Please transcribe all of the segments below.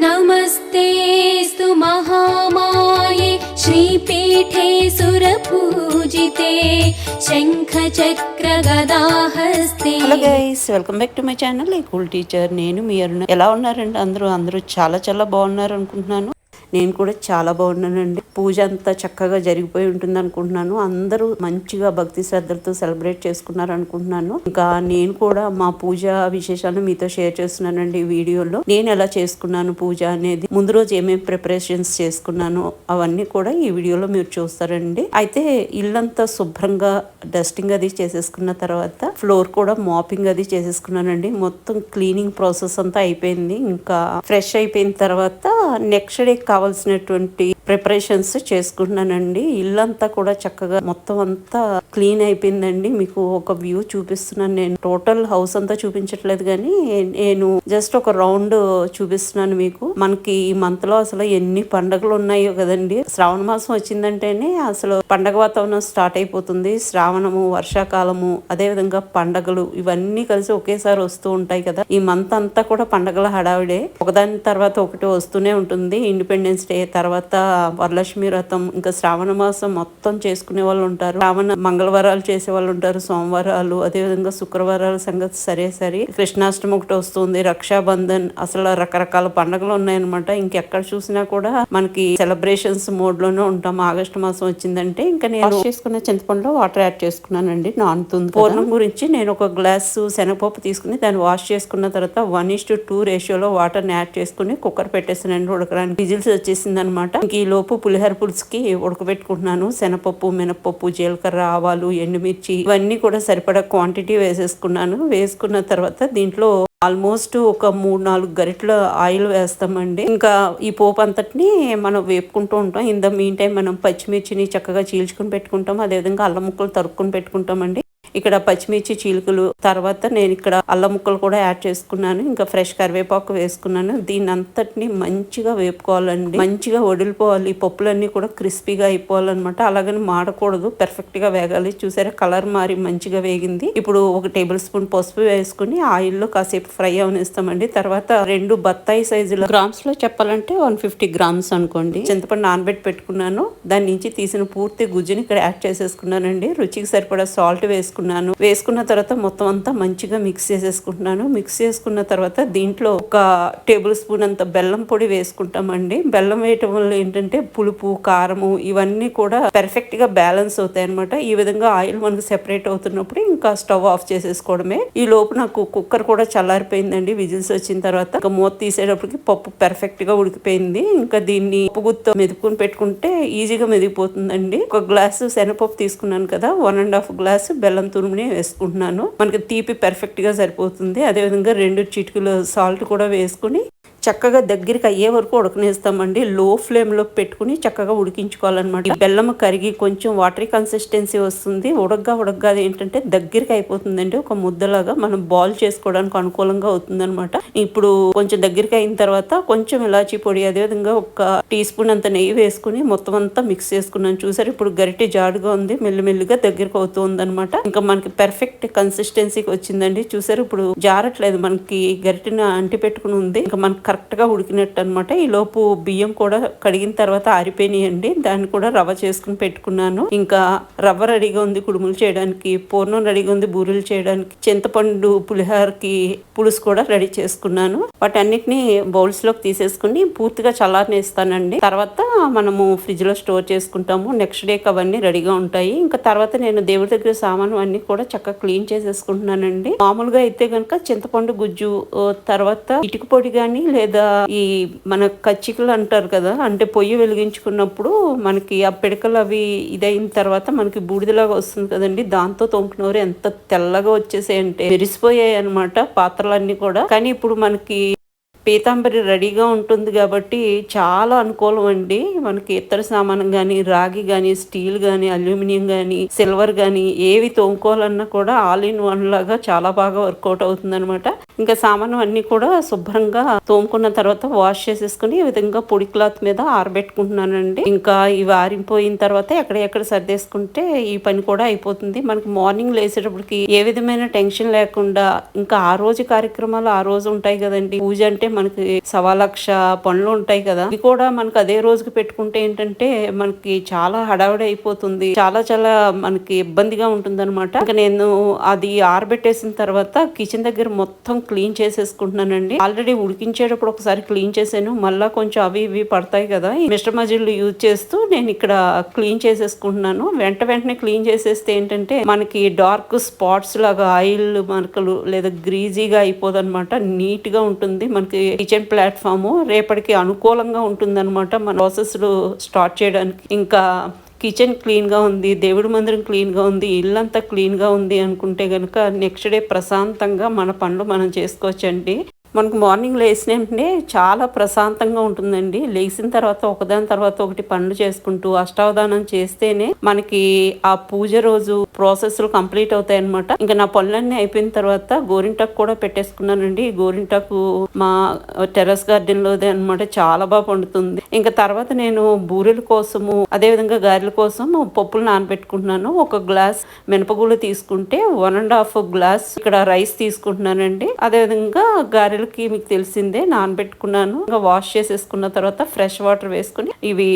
नमस्तेऽस्तु महामाये श्रीपीठे सुरपूजिते शङ्खचक्रगदाहस्ते hello guys welcome back to my channel ఈ cool teacher నేను మీ అరుణ ఎలా ఉన్నారండి అందరూ అందరూ చాలా చాలా బాగున్నారు అనుకుంటున్నాను నేను కూడా చాలా బాగున్నానండి. పూజ అంతా చక్కగా జరిగిపోయి ఉంటుంది అనుకుంటున్నాను. అందరూ మంచిగా భక్తి శ్రద్ధలతో సెలబ్రేట్ చేసుకున్నారు అనుకుంటున్నాను. ఇంకా నేను కూడా మా పూజ విశేషాలను మీతో షేర్ చేస్తున్నానండి ఈ వీడియోలో. నేను ఎలా చేసుకున్నాను పూజ అనేది ముందు రోజు ఏమేమి ప్రిపరేషన్స్ చేసుకున్నాను అవన్నీ కూడా ఈ వీడియోలో మీరు చూస్తారండి. అయితే ఇల్లంతా శుభ్రంగా డస్టింగ్ అది చేసేసుకున్న తర్వాత ఫ్లోర్ కూడా మాపింగ్ అది చేసేసుకున్నానండి. మొత్తం క్లీనింగ్ ప్రాసెస్ అంతా అయిపోయింది. ఇంకా ఫ్రెష్ అయిపోయిన తర్వాత నెక్స్ట్ డే కావాల్సినటువంటి ప్రిపరేషన్స్ చేసుకుంటున్నానండి. ఇల్లంతా కూడా చక్కగా మొత్తం అంతా క్లీన్ అయిపోయిందండి. మీకు ఒక వ్యూ చూపిస్తున్నాను. నేను టోటల్ హౌస్ అంతా చూపించట్లేదు కానీ నేను జస్ట్ ఒక రౌండ్ చూపిస్తున్నాను మీకు. మనకి ఈ మంత్లో అసలు ఎన్ని పండగలు ఉన్నాయో కదండి. శ్రావణ మాసం వచ్చిందంటేనే అసలు పండగ వాతావరణం స్టార్ట్ అయిపోతుంది. శ్రావణము వర్షాకాలము అదే విధంగా పండగలు ఇవన్నీ కలిసి ఒకేసారి వస్తూ ఉంటాయి కదా. ఈ మంత్ అంతా కూడా పండగల హడావిడే. ఒకదాని తర్వాత ఒకటి వస్తూనే ఉంటుంది. ఇండిపెండెన్స్ డే తర్వాత వరలక్ష్మి వ్రతం ఇంకా శ్రావణ మాసం మొత్తం చేసుకునే వాళ్ళు ఉంటారు. శ్రావణ మంగళవారాలు చేసే వాళ్ళు ఉంటారు సోమవారాలు అదే విధంగా శుక్రవారాల సంగతి సరే సరే. కృష్ణాష్టమి ఒకటి వస్తుంది రక్షాబంధన్ అసలు రకరకాల పండుగలు ఉన్నాయన్నమాట. ఇంకెక్కడ చూసినా కూడా మనకి సెలబ్రేషన్స్ మోడ్లోనే ఉంటాం. ఆగస్టు మాసం వచ్చిందంటే ఇంకా నేను చేసుకున్న చింతపండులో వాటర్ యాడ్ చేసుకున్నానండి. నానుతుంది పూర్ణం గురించి నేను ఒక గ్లాస్ శనగపప్పు తీసుకుని దాన్ని వాష్ చేసుకున్న తర్వాత వన్ ఇస్ టు టూ రేషియోలో వాటర్ని యాడ్ చేసుకుని కుక్కర్ పెట్టేసానండి ఉడకడానికి. విజిల్స్ వచ్చేసింది అనమాట ఇంక ఈ లోపు పులిహోర పులుసుకి ఉడకబెట్టుకుంటున్నాను. శనపప్పు మినపప్పు జీలకర్ర ఆవాలు ఎండుమిర్చి ఇవన్నీ కూడా సరిపడా క్వాంటిటీ వేసేసుకున్నాను. వేసుకున్న తర్వాత దీంట్లో ఆల్మోస్ట్ ఒక మూడు నాలుగు గరిటల ఆయిల్ వేస్తామండి. ఇంకా ఈ పోపు అంతటిని మనం వేపుకుంటూ ఉంటాం. ఇంత మీన్ టైం మనం పచ్చిమిర్చిని చక్కగా చీల్చుకుని పెట్టుకుంటాం. అదేవిధంగా అల్లం ముక్కలు తరుక్కుని పెట్టుకుంటామండి. ఇక్కడ పచ్చిమిర్చి చీలికలు తర్వాత నేను ఇక్కడ అల్లం ముక్కలు కూడా యాడ్ చేసుకున్నాను. ఇంకా ఫ్రెష్ కరివేపాకు వేసుకున్నాను. దీని అంతటిని మంచిగా వేపుకోవాలండి. మంచిగా వడిలిపోవాలి. పప్పులన్నీ కూడా క్రిస్పీగా అయిపోవాలన్నమాట. అలాగని మాడకూడదు. పర్ఫెక్ట్గా వేగాలి. చూసారా? కలర్ మారి మంచిగా వేగింది. ఇప్పుడు ఒక టేబుల్ స్పూన్ పసుపు వేసుకుని ఆయిల్లో కాసేపు ఫ్రై అవనిస్తామండి. తర్వాత రెండు బత్తాయి సైజుల గ్రామ్స్లో చెప్పాలంటే వన్ ఫిఫ్టీ గ్రామ్స్ అనుకోండి. చింతపండు నానబెట్టి పెట్టుకున్నాను. దాని నుంచి తీసిన పూర్తి గుజ్జుని ఇక్కడ యాడ్ చేసేసుకున్నానండి. రుచికి సరిపడా సాల్ట్ వేసుకున్నాను. వేసుకున్న తర్వాత మొత్తం అంతా మంచిగా మిక్స్ చేసేసుకుంటున్నాను. మిక్స్ చేసుకున్న తర్వాత దీంట్లో ఒక టేబుల్ స్పూన్ అంత బెల్లం పొడి వేసుకుంటామండి. బెల్లం వేయటం వల్ల ఏంటంటే పులుపు కారము ఇవన్నీ కూడా పెర్ఫెక్ట్గా బ్యాలెన్స్ అవుతాయి అనమాట ఈ విధంగా ఆయిల్ మనకు సెపరేట్ అవుతున్నప్పుడు ఇంకా స్టవ్ ఆఫ్ చేసేసుకోవడమే. ఈ లోపు నాకు కుక్కర్ కూడా చల్లారిపోయిందండి. విజిల్స్ వచ్చిన తర్వాత ఇంకా మూత తీసేటప్పటికి పప్పు పెర్ఫెక్ట్గా ఉడికిపోయింది. ఇంకా దీన్ని ఉప్పు గుత్తో మెదుపుకుని పెట్టుకుంటే ఈజీగా మెదిగిపోతుందండి. ఒక గ్లాసు శనగపప్పు తీసుకున్నాను కదా వన్ అండ్ హాఫ్ గ్లాస్ బెల్లం తురుముని వేసుకుంటున్నాను. మనకి తీపి పర్ఫెక్ట్గా సరిపోతుంది. అదేవిధంగా రెండు చిటికలు సాల్ట్ కూడా వేసుకుని చక్కగా దగ్గరికి అయ్యే వరకు ఉడకనేస్తామండి. లో ఫ్లేమ్లో పెట్టుకుని చక్కగా ఉడికించుకోవాలన్నమాట. బెల్లం కరిగి కొంచెం వాటరీ కన్సిస్టెన్సీ వస్తుంది. ఉడగ్గా ఉడగ్గా ఏంటంటే దగ్గరికి అయిపోతుందండి. ఒక ముద్దలాగా మనం బాల్ చేసుకోవడానికి అనుకూలంగా అవుతుందన్నమాట. ఇప్పుడు కొంచెం దగ్గరికి అయిన తర్వాత కొంచెం ఇలాచీ పొడి అదేవిధంగా ఒక టీ స్పూన్ అంత నెయ్యి వేసుకుని మొత్తం అంతా మిక్స్ చేసుకున్నాను. చూసారు ఇప్పుడు గరిటె జాడుగా ఉంది. మెల్లిమెల్లిగా దగ్గరికి అవుతుంది అనమాట ఇంకా మనకి పెర్ఫెక్ట్ కన్సిస్టెన్సీకి వచ్చిందండి. చూసారు ఇప్పుడు జారట్లేదు. మనకి గరిటెని అంటి పెట్టుకుని ఉంది. ఇంకా మనకి కరెక్ట్గా ఉడికినట్టు అనమాట ఈ లోపు బియ్యం కూడా కడిగిన తర్వాత ఆరిపోయినాయండి. దాన్ని కూడా రవ్వ చేసుకుని పెట్టుకున్నాను. ఇంకా రవ్వ రెడీగా ఉంది కుడుములు చేయడానికి పూర్ణం రెడీగా ఉంది బూరెలు చేయడానికి చింతపండు పులిహోరకి పులుసు కూడా రెడీ చేసుకున్నాను. వాటన్నిటిని బౌల్స్లోకి తీసేసుకుని పూర్తిగా చల్లారనేస్తానండి. తర్వాత మనము ఫ్రిడ్జ్లో స్టోర్ చేసుకుంటాము. నెక్స్ట్ డే అవన్నీ రెడీగా ఉంటాయి. ఇంకా తర్వాత నేను దేవుడి దగ్గర సామాను అన్ని కూడా చక్కగా క్లీన్ చేసేసుకుంటున్నానండి. మామూలుగా అయితే కనుక చింతపండు గుజ్జు తర్వాత ఇటుక పొడి కానీ లేదు ఈ మన కచ్చికలు అంటారు కదా అంటే పొయ్యి వెలిగించుకున్నప్పుడు మనకి ఆ పిడకలు అవి ఇదైన తర్వాత మనకి బూడిదలాగా వస్తుంది కదండి. దాంతో తోముకునేవారు ఎంత తెల్లగా వచ్చేసాయి అంటే మెరిసిపోయాయి అనమాట పాత్రలన్నీ కూడా. కానీ ఇప్పుడు మనకి పీతాంబరి రెడీగా ఉంటుంది కాబట్టి చాలా అనుకూలం అండి. మనకి ఇతర సామానం కానీ రాగి కానీ స్టీల్ కానీ అల్యూమినియం కానీ సిల్వర్ కానీ ఏవి తోముకోవాలన్నా కూడా ఆల్ ఇన్ వన్ లాగా చాలా బాగా వర్కౌట్ అవుతుంది ఇంకా సామాను అన్నీ కూడా శుభ్రంగా తోముకున్న తర్వాత వాష్ చేసేసుకుని ఈ విధంగా పొడి క్లాత్ మీద ఆరబెట్టుకుంటున్నానండి. ఇంకా ఇవి ఆరిపోయిన తర్వాత ఎక్కడెక్కడ సర్దేసుకుంటే ఈ పని కూడా అయిపోతుంది. మనకి మార్నింగ్ లేసేటప్పటికి ఏ విధమైన టెన్షన్ లేకుండా ఇంకా ఆ రోజు కార్యక్రమాలు ఆ రోజు ఉంటాయి కదండి. పూజ అంటే మనకి సవా లక్ష పనులు ఉంటాయి కదా ఇవి కూడా మనకి అదే రోజుకి పెట్టుకుంటే ఏంటంటే మనకి చాలా హడావిడి అయిపోతుంది. చాలా చాలా మనకి ఇబ్బందిగా ఉంటుంది అనమాట ఇంకా నేను అది ఆరబెట్టేసిన తర్వాత కిచెన్ దగ్గర మొత్తం క్లీన్ చేసేసుకుంటున్నానండి. ఆల్రెడీ ఉడికించేటప్పుడు ఒకసారి క్లీన్ చేశాను. మళ్ళా కొంచెం అవి ఇవి పడతాయి కదా మిస్టర్ మజిల్ యూజ్ చేస్తూ నేను ఇక్కడ క్లీన్ చేసేసుకుంటున్నాను. వెంట వెంటనే క్లీన్ చేసేస్తే ఏంటంటే మనకి డార్క్ స్పాట్స్ లాగా ఆయిల్ మరకలు లేదా గ్రీజీగా అయిపోదన్నమాట. నీట్గా నీట్గా ఉంటుంది. మనకి కిచెన్ ప్లాట్ఫామ్ రేపటికి అనుకూలంగా ఉంటుందన్నమాట. మన ప్రాసెస్ స్టార్ట్ చేయడానికి. ఇంకా కిచెన్ క్లీన్గా ఉంది దేవుడి మందిరం క్లీన్గా ఉంది ఇల్లంతా క్లీన్గా ఉంది అనుకుంటే కనుక నెక్స్ట్ డే ప్రశాంతంగా మన పనులు మనం చేసుకోవచ్చండి. మనకు మార్నింగ్ లేచిన వెంటనే చాలా ప్రశాంతంగా ఉంటుందండి. లేచిన తర్వాత ఒకదాని తర్వాత ఒకటి పనులు చేసుకుంటూ అష్టావధానం చేస్తేనే మనకి ఆ పూజ రోజు ప్రాసెస్లు కంప్లీట్ అవుతాయి అనమాట ఇంకా నా పనులన్నీ అయిపోయిన తర్వాత గోరింటాకు కూడా పెట్టేసుకున్నానండి. ఈ గోరింటాకు మా టెర్రస్ గార్డెన్ లోదే అనమాట చాలా బాగా పండుతుంది. ఇంకా తర్వాత నేను బూరెల కోసము అదే విధంగా గారెల కోసం పప్పులు నానబెట్టుకుంటున్నాను. ఒక గ్లాస్ మినపగుళ్ళు తీసుకుంటే వన్ అండ్ హాఫ్ గ్లాస్ ఇక్కడ రైస్ తీసుకుంటున్నానండి. అదే విధంగా గారెలకి మీకు తెలిసిందే నానబెట్టుకున్నాను. ఇంకా వాష్ చేసేసుకున్న తర్వాత ఫ్రెష్ వాటర్ వేసుకుని ఇవి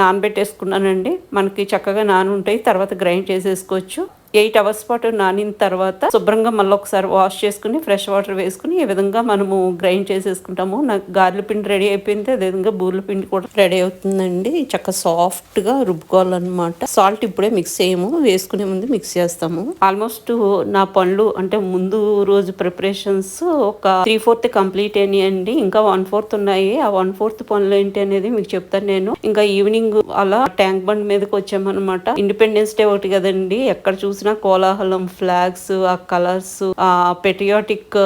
నానబెట్టేసుకున్నానండి. మనకి చక్కగా నానుంటాయి తర్వాత గ్రైండ్ చేసేసుకోవచ్చు. ఎయిట్ అవర్స్ పాటు నానిన తర్వాత శుభ్రంగా మళ్ళీ ఒకసారి వాష్ చేసుకుని ఫ్రెష్ వాటర్ వేసుకుని ఈ విధంగా మనము గ్రైండ్ చేసేసుకుంటాము. నాకు గారెల పిండి రెడీ అయిపోయింది. అదే విధంగా బూరెల పిండి కూడా రెడీ అవుతుందండి. చక్కగా సాఫ్ట్గా రుబ్బుకోవాలన్నమాట. సాల్ట్ ఇప్పుడే మిక్స్ చేయము. వేసుకునే ముందు మిక్స్ చేస్తాము. ఆల్మోస్ట్ నా పనులు అంటే ముందు రోజు ప్రిపరేషన్స్ ఒక త్రీ ఫోర్త్ కంప్లీట్ అయినాయండి. ఇంకా వన్ ఫోర్త్ ఉన్నాయి. ఆ వన్ ఫోర్త్ పనులు ఏంటి అనేది మీకు చెప్తాను నేను. ఇంకా ఈవినింగ్ అలా ట్యాంక్ బండ్ మీదకి వచ్చామన్నమాట. ఇండిపెండెన్స్ డే ఒకటి కదండి. ఎక్కడ చూసి చూసినా కోలాహలం ఫ్లాగ్స్ ఆ కలర్స్ ఆ పెట్రియాటిక్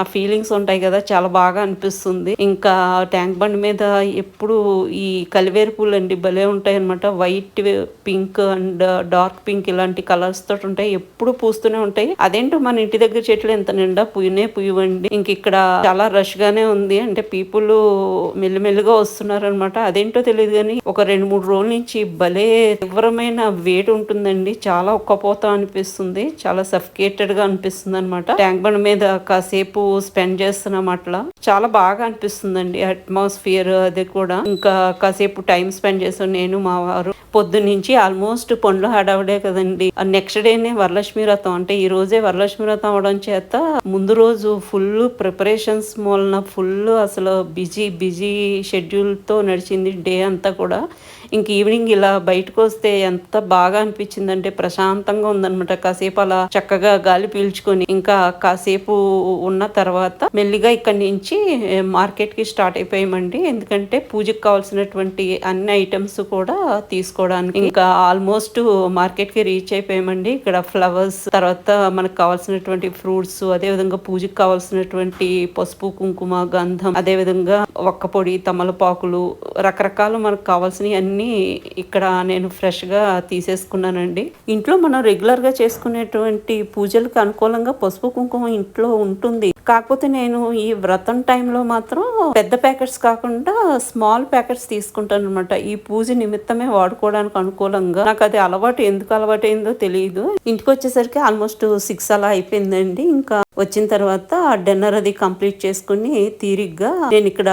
ఆ ఫీలింగ్స్ ఉంటాయి కదా చాలా బాగా అనిపిస్తుంది. ఇంకా ట్యాంక్ బండ్ మీద ఎప్పుడు ఈ కలివేరు పూలు అండి భలే ఉంటాయి అనమాట white pink and dark pink ఇలాంటి కలర్స్ తోటి ఉంటాయి. ఎప్పుడు పూస్తూనే ఉంటాయి. అదేంటో మన ఇంటి దగ్గర చెట్లు ఎంత నిండా పుయ్యనే పుయ్యవండి ఇంక ఇక్కడ చాలా రష్ గానే ఉంది. అంటే పీపుల్ మెల్లిమెల్లిగా వస్తున్నారు అనమాట అదేంటో తెలియదు కానీ ఒక రెండు మూడు రోజుల నుంచి భలే తీవ్రమైన వేడి ఉంటుందండి. చాలా ఒక్కపోతా అనిపిస్తుంది. చాలా సఫికేటెడ్గా అనిపిస్తుంది అనమాట ట్యాంక్ బండ్ మీద కాసేపు స్పెండ్ చేస్తున్నాం అట్లా. చాలా బాగా అనిపిస్తుందండి అట్మాస్ఫియర్ అది కూడా. ఇంకా కాసేపు టైం స్పెండ్ చేసాం నేను మా వారు పొద్దు నుంచి ఆల్మోస్ట్ పండ్లు హడావుడే కదండి. నెక్స్ట్ డేనే వరలక్ష్మి వ్రతం. అంటే ఈ రోజే వరలక్ష్మి వ్రతం అవడం చేత ముందు రోజు ఫుల్ ప్రిపరేషన్స్ మూలన ఫుల్ అసలు బిజీ బిజీ షెడ్యూల్తో నడిచింది డే అంతా కూడా. ఇంక ఈవినింగ్ ఇలా బయటకు వస్తే ఎంత బాగా అనిపించిందంటే ప్రశాంతంగా ఉందన్నమాట. కాసేపు అలా చక్కగా గాలి పీల్చుకొని ఇంకా కాసేపు ఉన్న తర్వాత మెల్లిగా ఇక్కడి నుంచి మార్కెట్కి స్టార్ట్ అయిపోయామండి. ఎందుకంటే పూజకి కావాల్సినటువంటి అన్ని ఐటమ్స్ కూడా తీసుకోవడానికి ఇంకా ఆల్మోస్ట్ మార్కెట్కి రీచ్ అయిపోయామండి. ఇక్కడ ఫ్లవర్స్ తర్వాత మనకు కావాల్సినటువంటి ఫ్రూట్స్ అదే విధంగా పూజకి కావాల్సినటువంటి పసుపు కుంకుమ గంధం అదే విధంగా ఒక్క పొడి తమలపాకులు రకరకాలు మనకు కావాల్సినవి అన్ని ఇక్కడ నేను ఫ్రెష్గా తీసేసుకున్నానండి. ఇంట్లో మనం రెగ్యులర్గా చేసుకునేటువంటి పూజలకు అనుకూలంగా పసుపు కుంకుమ ఇంట్లో ఉంటుంది. కాకపోతే నేను ఈ వ్రతం టైంలో మాత్రం పెద్ద ప్యాకెట్స్ కాకుండా స్మాల్ ప్యాకెట్స్ తీసుకుంటాను అనమాట ఈ పూజ నిమిత్తమే వాడుకోవడానికి అనుకూలంగా. నాకు అది అలవాటు ఎందుకు అలవాటు అయిందో తెలియదు ఇంటికి వచ్చేసరికి ఆల్మోస్ట్ సిక్స్ అలా అయిపోయిందండి. ఇంకా వచ్చిన తర్వాత డిన్నర్ అది కంప్లీట్ చేసుకుని తీరిగ్గా నేను ఇక్కడ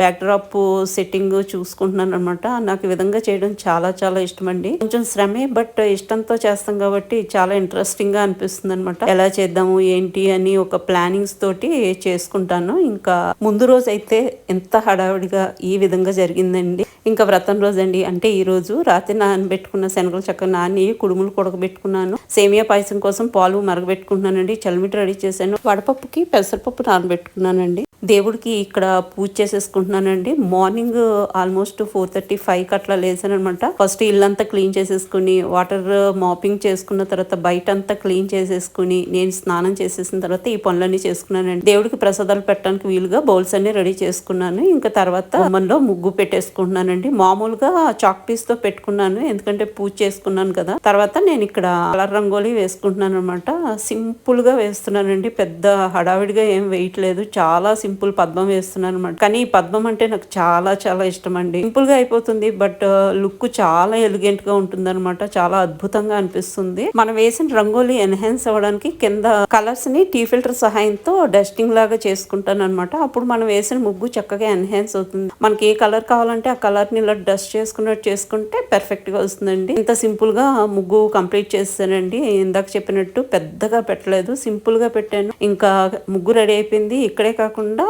బ్యాక్ డ్రాప్ సెట్టింగ్ చూసుకుంటున్నాను అనమాట నాకు ఈ విధంగా చేయడం చాలా చాలా ఇష్టం అండి కొంచెం శ్రమే బట్ ఇష్టంతో చేస్తాం కాబట్టి చాలా ఇంట్రెస్టింగ్గా అనిపిస్తుంది అనమాట ఎలా చేద్దాము ఏంటి అని ఒక ప్లానింగ్స్ తోటి చేసుకుంటాను. ఇంకా ముందు రోజు అయితే ఎంత హడావిడిగా ఈ విధంగా జరిగిందండి. ఇంకా వ్రతం రోజు అండి అంటే ఈ రోజు రాత్రి నానబెట్టుకున్న శనగలు చక్క నాని కుడుములు కొడకబెట్టుకున్నాను. సేమియా పాయసం కోసం పాలు మరగబెట్టుకుంటున్నానండి. చలిమిటి రెడీ చేశాను. వడపప్పుకి పెసరపప్పు నానబెట్టుకున్నానండి. దేవుడికి ఇక్కడ పూజ చేసేసుకుంటున్నానండి. Morning almost four thirty five అట్లా లేసాను అనమాట ఫస్ట్ ఇల్లంతా క్లీన్ చేసేసుకుని వాటర్ మాపింగ్ చేసుకున్న తర్వాత బయట అంతా క్లీన్ చేసేసుకుని నేను స్నానం చేసేసిన తర్వాత ఈ పనులన్నీ చేసుకున్నానండి. దేవుడికి ప్రసాదాలు పెట్టడానికి వీలుగా బౌల్స్ అన్ని రెడీ చేసుకున్నాను. ఇంకా తర్వాత మనలో ముగ్గు పెట్టేసుకుంటున్నానండి. మామూలుగా చాక్ పీస్తో పెట్టుకున్నాను ఎందుకంటే పూజ చేసుకున్నాను కదా. తర్వాత నేను ఇక్కడ కలర్ రంగోలీ వేసుకుంటున్నాను అనమాట సింపుల్గా వేస్తున్నానండి. పెద్ద హడావిడిగా ఏం వేయట్లేదు. చాలా సింపుల్ సింపుల్ పద్మం వేస్తున్నాను అనమాట కానీ ఈ పద్మం అంటే నాకు చాలా చాలా ఇష్టం అండి సింపుల్గా అయిపోతుంది బట్ uh, లుక్ చాలా ఎలిగెంట్గా ఉంటుంది అనమాట చాలా అద్భుతంగా అనిపిస్తుంది. మనం వేసిన రంగోలీ ఎన్హాన్స్ అవ్వడానికి కింద కలర్స్ని టీ ఫిల్టర్ సహాయంతో డస్టింగ్ లాగా చేసుకుంటాను అనమాట అప్పుడు మనం వేసిన ముగ్గు చక్కగా ఎన్హాన్స్ అవుతుంది. మనకి ఏ కలర్ కావాలంటే ఆ కలర్ని ఇలా డస్ట్ చేసుకున్నట్టు చేసుకుంటే పర్ఫెక్ట్గా వస్తుందండి. ఇంత సింపుల్గా ముగ్గు కంప్లీట్ చేస్తానండి ఇందాక చెప్పినట్టు పెద్దగా పెట్టలేదు సింపుల్గా పెట్టాను. ఇంకా ముగ్గు రెడీ అయిపోయింది. ఇక్కడే కాకుండా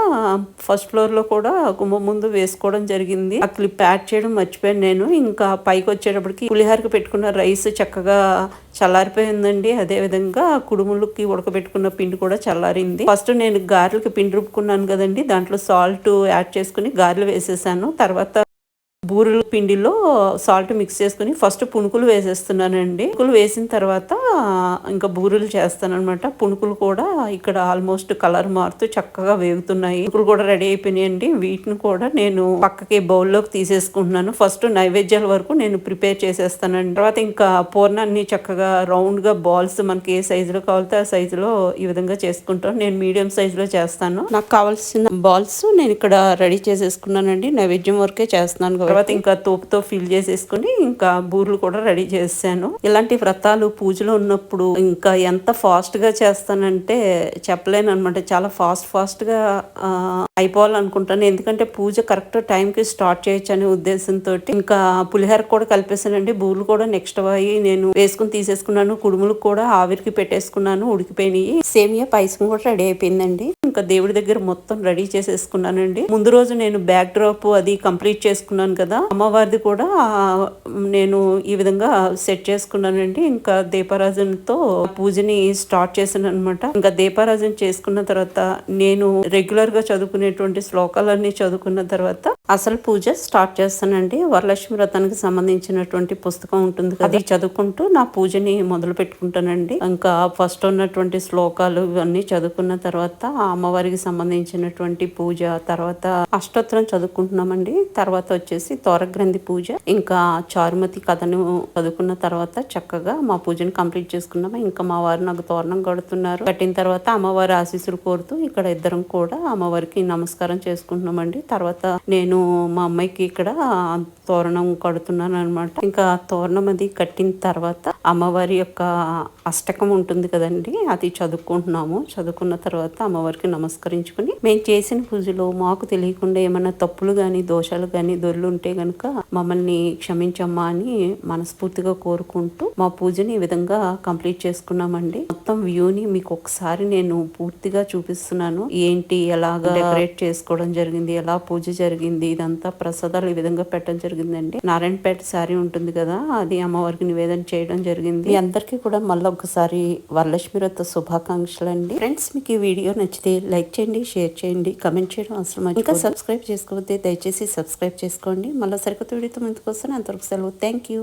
ఫస్ట్ ఫ్లోర్లో కూడా గుమ్మ ముందు వేసుకోవడం జరిగింది. ఆ క్లిప్ యాడ్ చేయడం మర్చిపోయాను నేను. ఇంకా పైకి వచ్చేటప్పటికి పులిహారకి పెట్టుకున్న రైస్ చక్కగా చల్లారిపోయిందండి. అదే విధంగా కుడుములకి ఉడకబెట్టుకున్న పిండి కూడా చల్లారింది. ఫస్ట్ నేను గారెలకి పిండి రుబ్బుకున్నాను కదండి. దాంట్లో సాల్ట్ యాడ్ చేసుకుని గారెలు వేసేసాను. తర్వాత బూరెల పిండిలో సాల్ట్ మిక్స్ చేసుకుని ఫస్ట్ పుణుకులు వేసేస్తున్నానండి. పుణుకులు వేసిన తర్వాత ఇంకా బూరెలు చేస్తాను అనమాట కూడా ఇక్కడ ఆల్మోస్ట్ కలర్ మారుతూ చక్కగా వేగుతున్నాయి. పుణుకులు కూడా రెడీ అయిపోయినాయండి. వీటిని కూడా నేను పక్కకి బౌల్లోకి తీసేసుకుంటున్నాను. ఫస్ట్ నైవేద్యాల వరకు నేను ప్రిపేర్ చేసేస్తానండి. తర్వాత ఇంకా పూర్ణాన్ని చక్కగా రౌండ్గా బాల్స్ మనకి ఏ సైజులో కావాలితే ఆ సైజులో ఈ విధంగా చేసుకుంటాను. నేను మీడియం సైజులో చేస్తాను. నాకు కావాల్సిన బాల్స్ నేను ఇక్కడ రెడీ చేసేసుకున్నానండి. నైవేద్యం వరకే చేస్తున్నాను. తర్వాత ఇంకా తోపుతో ఫిల్ చేసేసుకుని ఇంకా బూర్లు కూడా రెడీ చేశాను. ఇలాంటి వ్రతాలు పూజలు ఉన్నప్పుడు ఇంకా ఎంత ఫాస్ట్గా చేస్తానంటే చెప్పలేను అనమాట చాలా ఫాస్ట్ ఫాస్ట్గా అయిపోవాలనుకుంటాను. ఎందుకంటే పూజ కరెక్ట్ టైం కి స్టార్ట్ చేయొచ్చు అనే ఉద్దేశంతో ఇంకా పులిహోర కూడా కలిపేసానండి బూర్లు కూడా నెక్స్ట్ అయ్యి నేను వేసుకుని తీసేసుకున్నాను. కుడుములు కూడా ఆవిరికి పెట్టేసుకున్నాను. ఉడికిపోయినాయి. సేమియా పాయసం కూడా రెడీ అయిపోయిందండి. ఇంకా దేవుడి దగ్గర మొత్తం రెడీ చేసేసుకున్నానండి. ముందు రోజు నేను బ్యాక్ డ్రాప్ అది కంప్లీట్ చేసుకున్నాను కదా. అమ్మవారిది కూడా నేను ఈ విధంగా సెట్ చేసుకున్నానండి. ఇంకా దీపారాజనతో పూజని స్టార్ట్ చేశాను అనమాట ఇంకా దీపారాజన చేసుకున్న తర్వాత నేను రెగ్యులర్గా చదువుకునేటువంటి శ్లోకాలన్నీ చదువుకున్న తర్వాత అసలు పూజ స్టార్ట్ చేస్తానండి. వరలక్ష్మి వ్రతానికి సంబంధించినటువంటి పుస్తకం ఉంటుంది అది చదువుకుంటూ నా పూజని మొదలు పెట్టుకుంటానండి ఇంకా ఫస్ట్ ఉన్నటువంటి శ్లోకాలు ఇవన్నీ చదువుకున్న తర్వాత అమ్మవారికి సంబంధించినటువంటి పూజ తర్వాత అష్టోత్తరం చదువుకుంటున్నామండి. తర్వాత వచ్చేసి తోరగ్రంథి పూజ. ఇంకా చారుమతి కథను చదువుకున్న తర్వాత చక్కగా మా పూజను కంప్లీట్ చేసుకున్నాము. ఇంకా మా వారు నాకు తోరణం కడుతున్నారు. కట్టిన తర్వాత అమ్మవారి ఆశీస్సులు కోరుతూ ఇక్కడ ఇద్దరం కూడా అమ్మవారికి నమస్కారం చేసుకుంటున్నామండి. తర్వాత నేను మా అమ్మాయికి ఇక్కడ తోరణం కడుతున్నాను అనమాట ఇంకా తోరణం అది కట్టిన తర్వాత అమ్మవారి యొక్క అష్టకం ఉంటుంది కదండి అది చదువుకుంటున్నాము. చదువుకున్న తర్వాత అమ్మవారికి నమస్కరించుకుని మేము చేసిన పూజలో మాకు తెలియకుండా ఏమైనా తప్పులు కానీ దోషాలు కానీ దొర్లు ఉంటే గనుక మమ్మల్ని క్షమించమ్మా అని మనస్ఫూర్తిగా కోరుకుంటూ మా పూజని ఈ విధంగా కంప్లీట్ చేసుకున్నామండి. మొత్తం వ్యూని మీకు ఒకసారి నేను పూర్తిగా చూపిస్తున్నాను. ఏంటి ఎలాగా డెకరేట్ చేసుకోవడం జరిగింది ఎలా పూజ జరిగింది ఇదంతా ప్రసాదాలు ఈ విధంగా పెట్టడం జరిగిందండి. నారాయణపేట శారీ ఉంటుంది కదా అది అమ్మవారికి నివేదన చేయడం జరిగింది. మీ అందరికీ కూడా మళ్ళీ ఒకసారి వరలక్ష్మి వ్రత శుభాకాంక్షలు అండి ఫ్రెండ్స్ మీకు ఈ వీడియో నచ్చితే లైక్ చేయండి షేర్ చేయండి కమెంట్ చేయడం అవసరం ఇంకా సబ్స్క్రైబ్ చేసుకోవద్దే. దయచేసి సబ్స్క్రైబ్ చేసుకోండి మళ్ళీ సరికొత్త వీడియోతో ముందుకు వస్తాను. అంతవరకు సెలవు. Thank you